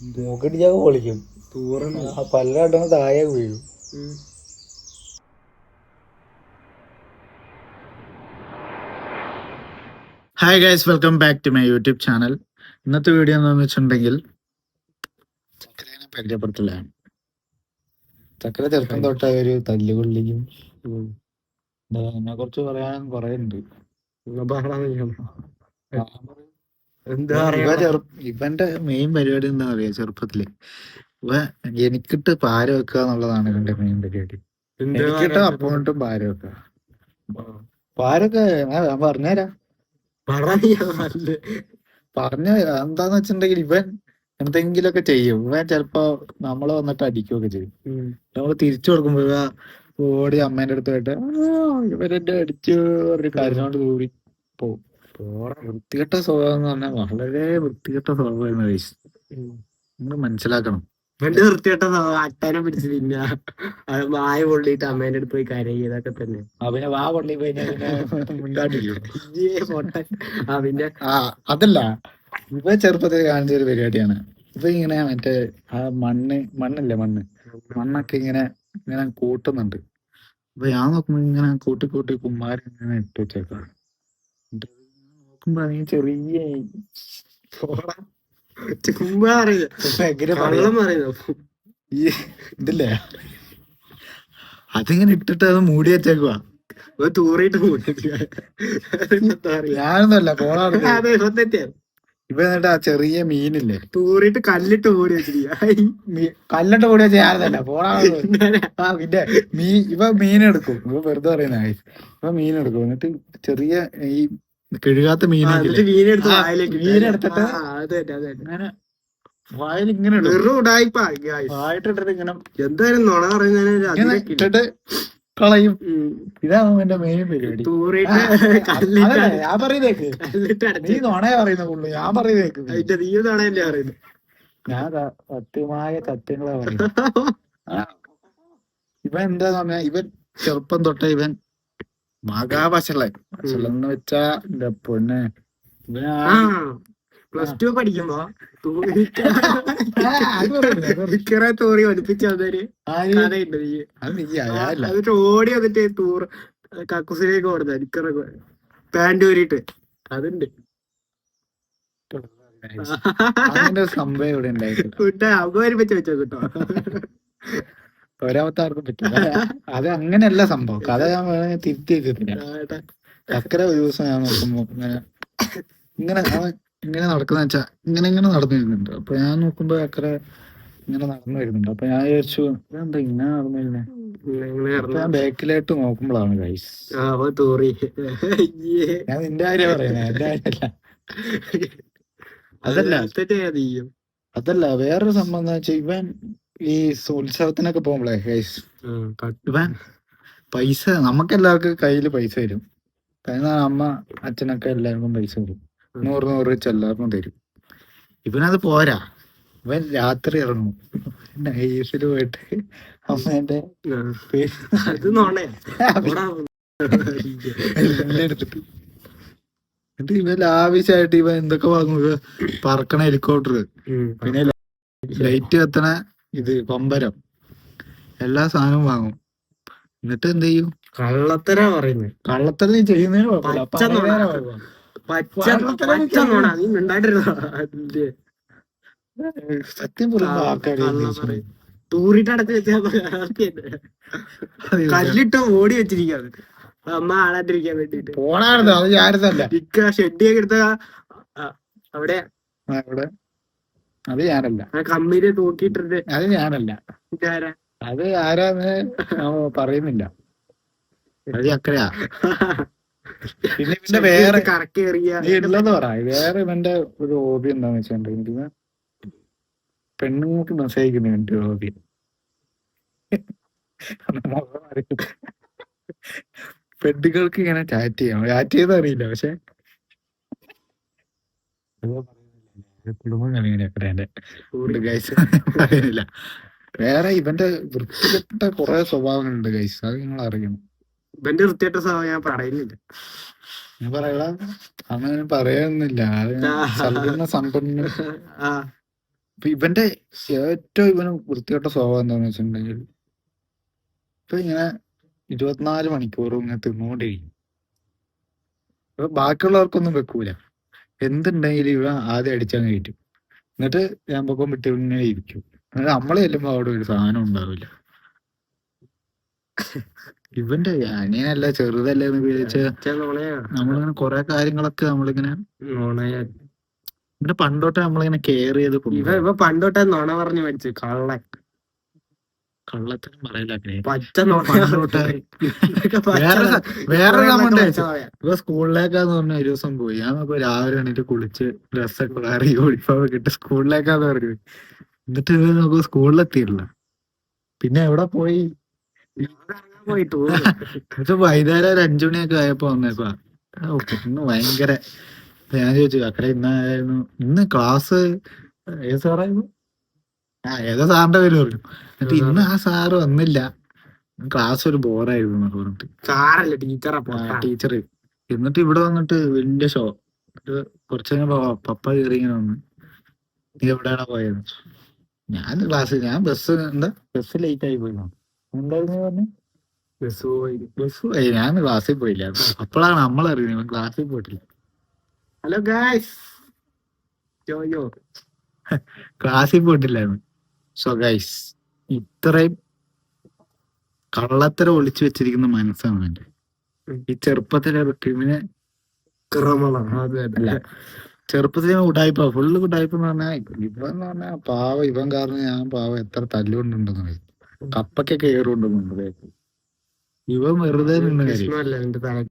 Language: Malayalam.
മൂക്കടിച്ചാൽ പൊളിക്കും. തൂറന്ന്. ആ താഴെ വീഴും. Hi guys welcome back to my YouTube channel ഇന്നത്തെ വീഡിയോ എന്താണെന്ന് വെച്ചിട്ടുണ്ടെങ്കിൽ ചക്കരേനെ പരിചയപ്പെടുത്തലാണ് ചക്കര ചെറുപ്പം തൊട്ട ഒരു തല്ലുകൊള്ളിക്കും അതിനെ കുറിച്ച് പറയാൻ കുറെ ഉണ്ട് എന്താ ഇവന്റെ മെയിൻ പരിപാടി എന്താ പറയാ ചെറുപ്പത്തിൽ? ഇവ എനിക്കിട്ട് പാര വെക്കുക എന്നുള്ളതാണ് ഇവന്റെ മെയിൻ പരിപാടി. എനിക്കിട്ട് പറയാ? അപ്പോണ്ടും പാര വെക്കുക. പാരൊക്കെ ഞാൻ പറഞ്ഞുതരാ. പറഞ്ഞ എന്താന്ന് വെച്ചിട്ടുണ്ടെങ്കിൽ ഇവൻ എന്തെങ്കിലുമൊക്കെ ചെയ്യും. ഇവൻ ചെലപ്പോ നമ്മളെ വന്നിട്ട് അടിക്കുകയൊക്കെ ചെയ്യും. നമ്മൾ തിരിച്ചു കൊടുക്കുമ്പോ ഇവ ഓടി അമ്മേന്റെ അടുത്ത് പോയിട്ട് "ആ, ഇവരെന്നെ അടിച്ചു ഒരു കരഞ്ഞോണ്ട് കൂടി പോവും. വൃത്തികെട്ട സ്വഭാവം എന്ന് പറഞ്ഞാൽ വളരെ വൃത്തികെട്ട സ്വഭാവമായിരുന്നു വയസ്സ് നിങ്ങൾ മനസ്സിലാക്കണം. എന്റെ സ്വഭാവം? അട്ടാനെ പിടിച്ച് തിന്ന. അത് വായ പൊള്ളിയിട്ട് അമ്മേന്റെ അടുത്ത് പോയി കരയുക ഇതൊക്കെ തന്നെ. അവനെ വാ പൊള്ളി മിണ്ടാണ്ടിരിക്കും ഇയ്യേ പൊട്ടൻ. ആ പിന്നെ? ആ അതല്ല. ഇവ ചെറുപ്പത്തിൽ കാണിച്ച ഒരു പരിപാടിയാണ്. ഇവ ഇങ്ങനെ മറ്റേ ആ മണ്ണ് മണ്ണല്ലേ മണ്ണ്? മണ്ണൊക്കെ ഇങ്ങനെ ഇങ്ങനെ കൂട്ടുന്നുണ്ട്. അപ്പൊ ഞാൻ നോക്കുമ്പോ ഇങ്ങനെ കൂട്ടി കൂട്ടി കുമ്മാരം ഇങ്ങനെ ഇട്ട് വെച്ചേക്കാം നോക്കുമ്പോ ചെറിയ. ചുമ്മാ ഈ ഇതില്ലേ? അതിങ്ങനെ ഇട്ടിട്ട് അത് മൂടി വെച്ചേക്കുവാ. തൂറിയിട്ട് ഞാനൊന്നുമല്ല കോളാണ് ഇപ്പൊ എന്നിട്ട് ആ ചെറിയ മീനില്ലേ? തൂറിയിട്ട് കല്ലിട്ട് മൂടി വെച്ചിരിക്കുക കല്ലിട്ട് മൂടി വെച്ച ഞാനല്ല പോളാണ് ആ പിന്നെ മീൻ ഇവ മീൻ എടുക്കും ഇവ വെറുതെ പറയുന്ന ഇവ മീൻ എടുക്കും എന്നിട്ട് ചെറിയ ഈ കഴുകാത്ത എന്നിട്ട് മീനെടുത്ത് ആ, വായിലേക്ക് ഇട്ട് മീനെടുത്തിട്ട് ആ, അത് തന്നെ അങ്ങനെ വായിൽ ഇങ്ങനെ വെറും ഉടായിപ്പാ എന്തായാലും നുണ പറയുന്നതിന് കളയും. ഇതാണ് എന്റെ മെയിൻ പരിപാടി. ഞാൻ പറയുന്നേക്ക് കല്ലിട്ട് നീ നുണയാ പറയുന്ന പുള്ളു ഞാൻ പറയുന്നേക്ക് നീ നുണയല്ലേ പറയുന്നത്? ഞാൻ സത്യമായ സത്യങ്ങളാ പറയുന്നത്. ഇവൻ എന്താന്ന് പറഞ്ഞാ ഇവൻ ചെറുപ്പം തൊട്ടേ ഇവൻ മഹാഭാഷളൻ എന്ന് വെച്ചാ എന്റെ പൊന്നെ. പ്ലസ് ടു പഠിക്കുമ്പോ തൂറി ഒലിപ്പിച്ച് വന്നൊരു? കഥയുണ്ട് നീ. എന്നിട്ട് ഓടി വന്നിട്ട് തൂർ കക്കുസിലേക്ക് ഓടുന്ന നിക്കറൊക്കെ പാന്റ് ഊരിയിട്ട് അതുണ്ട്. സംഭവം ഇവിടെ ഉണ്ടായിട്ട് അവ വരുമ്പോ വെച്ചോ കേട്ടോ ഒരാമത്താർക്കും പറ്റില്ല അത് അങ്ങനെയല്ല സംഭവം. കഥ ഞാൻ വേണമെങ്കിൽ തിരുത്തി വെച്ചിട്ടില്ല. ചക്കര ഒരു ദിവസം ഞാൻ നോക്കുമ്പോ ഇങ്ങനെ ഇങ്ങനെ ഇങ്ങനെ നടക്കുന്ന വെച്ചാ ഇങ്ങനെ ഇങ്ങനെ നടന്നു വരുന്നുണ്ട്. അപ്പൊ ഞാൻ നോക്കുമ്പോ ചക്കര ഇങ്ങനെ നടന്നു വരുന്നുണ്ട്. അപ്പൊ ഞാൻ വിചാരിച്ചു ഇതെന്താ ഇങ്ങനെ നടന്നു വരുന്നേ ഞാൻ ബാക്കിലായിട്ട് നോക്കുമ്പോഴാണ് ഗൈസ് ഞാൻ നിന്റെ കാര്യം പറയുന്നേ എന്റെ കാര്യമല്ല. അതല്ല. അതല്ല വേറൊരു സംഭവം എന്താ വെച്ചാൽ ഇവൻ ഈ ഉത്സവത്തിനൊക്കെ പോകുമ്പോളേ ഗൈസ് ഇവൻ പൈസ നമുക്കെല്ലാവർക്കും കയ്യിൽ പൈസ തരും. കഴിഞ്ഞ അമ്മ അച്ഛനൊക്കെ എല്ലാവർക്കും പൈസ തരും. നൂറ് നൂറ് വെച്ച് എല്ലാവർക്കും തരും. ഇവനത് പോരാ. ഇവൻ രാത്രി ഇറങ്ങും. നൈസിൽ പോയിട്ട് അമ്മേന്റെ എടുത്തിട്ട് എന്നിട്ട് ഇവൻ ആവശ്യമായിട്ട് ഇവൻ എന്തൊക്കെ വാങ്ങുക പറക്കണ ഹെലികോപ്റ്റർ പിന്നെ ലൈറ്റ് കത്തണ ഇത് പമ്പരം എല്ലാ സാധനവും വാങ്ങും. എന്നിട്ട് എന്ത് ചെയ്യും? കള്ളത്തര പറയുന്നത് കള്ളത്തരം ചെയ്യുന്നതിന് സത്യം അടച്ച് വെച്ചാ കല്ലിട്ട് ഓടി വെച്ചിരിക്കാണ് അമ്മ ആളാട്ടിരിക്കാൻ വേണ്ടിട്ട് പോണായിരുന്നു. അത് ഞാനിതല്ല ഷെഡിയൊക്കെ എടുത്ത അവിടെ. ആ, ഇവിടെ അത് ഞാനല്ല. ആ തൂക്കിയിട്ടിട്ട് അത് ഞാനല്ല. അത് ആരാന്ന് പറയുന്നില്ല. അത് ചക്കരയാ പിന്നെ പിന്നെ വേറെ ഇല്ലെന്ന് പറ. വേറെ ഇവന്റെ ഒരു ഹോബി എന്താന്ന് വെച്ചിട്ടുണ്ടെങ്കിൽ പെണ്ണുങ്ങൾക്ക് മെസ്സേജ് അയക്കുന്ന എന്റെ ഹോബി പെണ്ണുകൾക്ക് ഇങ്ങനെ ചാറ്റ് ചെയ്യാം. ചാറ്റ് ചെയ്തറിയില്ല പക്ഷെ കുടുംബം കളിങ്ങനെയൊക്കെ എന്റെ ഗൈസ് പറയുന്നില്ല വേറെ ഇവന്റെ വൃത്തികെട്ട കുറെ സ്വഭാവങ്ങളുണ്ട് ഗൈസ് അത് നിങ്ങൾ അറിയണം. ഇവന്റെ വൃത്തിയായിട്ട സ്വഭാവം ഞാൻ പറയുന്നില്ല. ഞാൻ പറയാ അങ്ങനെ ആ. സൽഗുണ സമ്പന്ന ഇവന്റെ ഏറ്റവും ഇവന് വൃത്തികെട്ട സ്വഭാവം എന്താന്ന് വെച്ചിട്ടുണ്ടെങ്കിൽ ഇപ്പൊ ഇങ്ങനെ ഇരുപത്തിനാല് മണിക്കൂറും ഇങ്ങനെ തിന്നുകൊണ്ടിരിക്കും ബാക്കിയുള്ളവർക്കൊന്നും വെക്കൂല. എന്തുണ്ടെങ്കിലും ഇവ ആദ്യം അടിച്ചങ്ങ് കയറ്റും. എന്നിട്ട് ഞാൻ പൊക്കം വിട്ട് ഇങ്ങനെ ഇരിക്കും. എന്നിട്ട് നമ്മൾ ചെല്ലുമ്പോ അവിടെ ഒരു സാധനം ഉണ്ടാവില്ല. ഇവന്റെ അനിയനല്ല ചെറുതല്ലേ എന്ന് വിചാരിച്ച. നമ്മളിങ്ങനെ കുറെ കാര്യങ്ങളൊക്കെ നമ്മളിങ്ങനെ. പിന്നെ പണ്ടോട്ടെ നമ്മളിങ്ങനെ കെയർ ചെയ്ത് ഇവ ഇവ പണ്ടോട്ടെ നുണ പറഞ്ഞു പഠിച്ചു കള്ളൻ. കള്ളത്തിനും പറയില്ല വേറെ ഇപ്പൊ സ്കൂളിലേക്കാന്ന് പറഞ്ഞ ഒരു ദിവസം പോയി. ഞാൻ നോക്കുമ്പോ രാവിലെ എണീറ്റ് കുളിച്ച് ഡ്രസ്സൊക്കെ വേറെ യൂണിഫോം ഒക്കെ ഇട്ട് സ്കൂളിലേക്കാന്ന് പറഞ്ഞു. എന്നിട്ട് ഇത് നോക്കുമ്പോ സ്കൂളിലെത്തിയില്ല പിന്നെ എവിടെ പോയി? പോയിട്ട് വൈകുന്നേരം ഒരു അഞ്ചു മണിയൊക്കെ ആയപ്പോ വന്നേപ്പാ. ഇന്ന് ഭയങ്കര. ഞാൻ ചോദിച്ചു അക്കടെ ഇന്നായിരുന്നു ഇന്ന് ക്ലാസ് ഏത് സാറായിരുന്നു ആ ഏതോ സാറിന്റെ പേര് പറഞ്ഞു. എന്നിട്ട് ഇന്ന് ആ സാറ്? വന്നില്ല. ക്ലാസ് ഒരു ബോറായിരുന്നു എന്നൊക്കെ പറഞ്ഞിട്ട്. സാറല്ല ടീച്ചറെ ടീച്ചർ എന്നിട്ട് ഇവിടെ വന്നിട്ട് വലിയ ഷോ കുറച്ച് കഴിഞ്ഞപ്പോ പപ്പ കയറി ഇങ്ങനെ വന്ന് നീ എവിടെയാണ് പോയത് ഞാൻ ക്ലാസ് ഞാൻ ബസ് എന്താ ബസ് ലേറ്റ് ആയി പോയി. എന്തായിരുന്നു പറഞ്ഞു? ബസ് പോയി. ബസ് പോയി. ഞാൻ ക്ലാസ്സിൽ പോയില്ല. അപ്പോഴാണ് നമ്മളറിയുന്നത് ക്ലാസ്സിൽ പോയിട്ടില്ല. ഹലോ ഗായ്സ് ജോയോ ക്ലാസ്സിൽ പോയിട്ടില്ലായിരുന്നു സോ ഗൈസ് ഇത്രയും കള്ളത്തരം ഒളിച്ചു വെച്ചിരിക്കുന്ന മനസ്സാണ് എന്റെ ഈ ചെറുപ്പത്തിലെ ടീമിനെ അല്ല? ചെറുപ്പത്തിൽ ഞാൻ ഉടായ്പ ഫുള്ള് ഉടായ്പ എന്ന് പറഞ്ഞാൽ ഇവൻ എന്ന് പറഞ്ഞാൽ പാവ ഇവൻ കാരണം ഞാൻ പാവ എത്ര തല്ലുകൊണ്ടുണ്ടെന്ന് അറിയാം കപ്പൊക്കെ കയറുകൊണ്ടുണ്ട് ഇവൻ വെറുതെ നിന്ന് കാര്യം.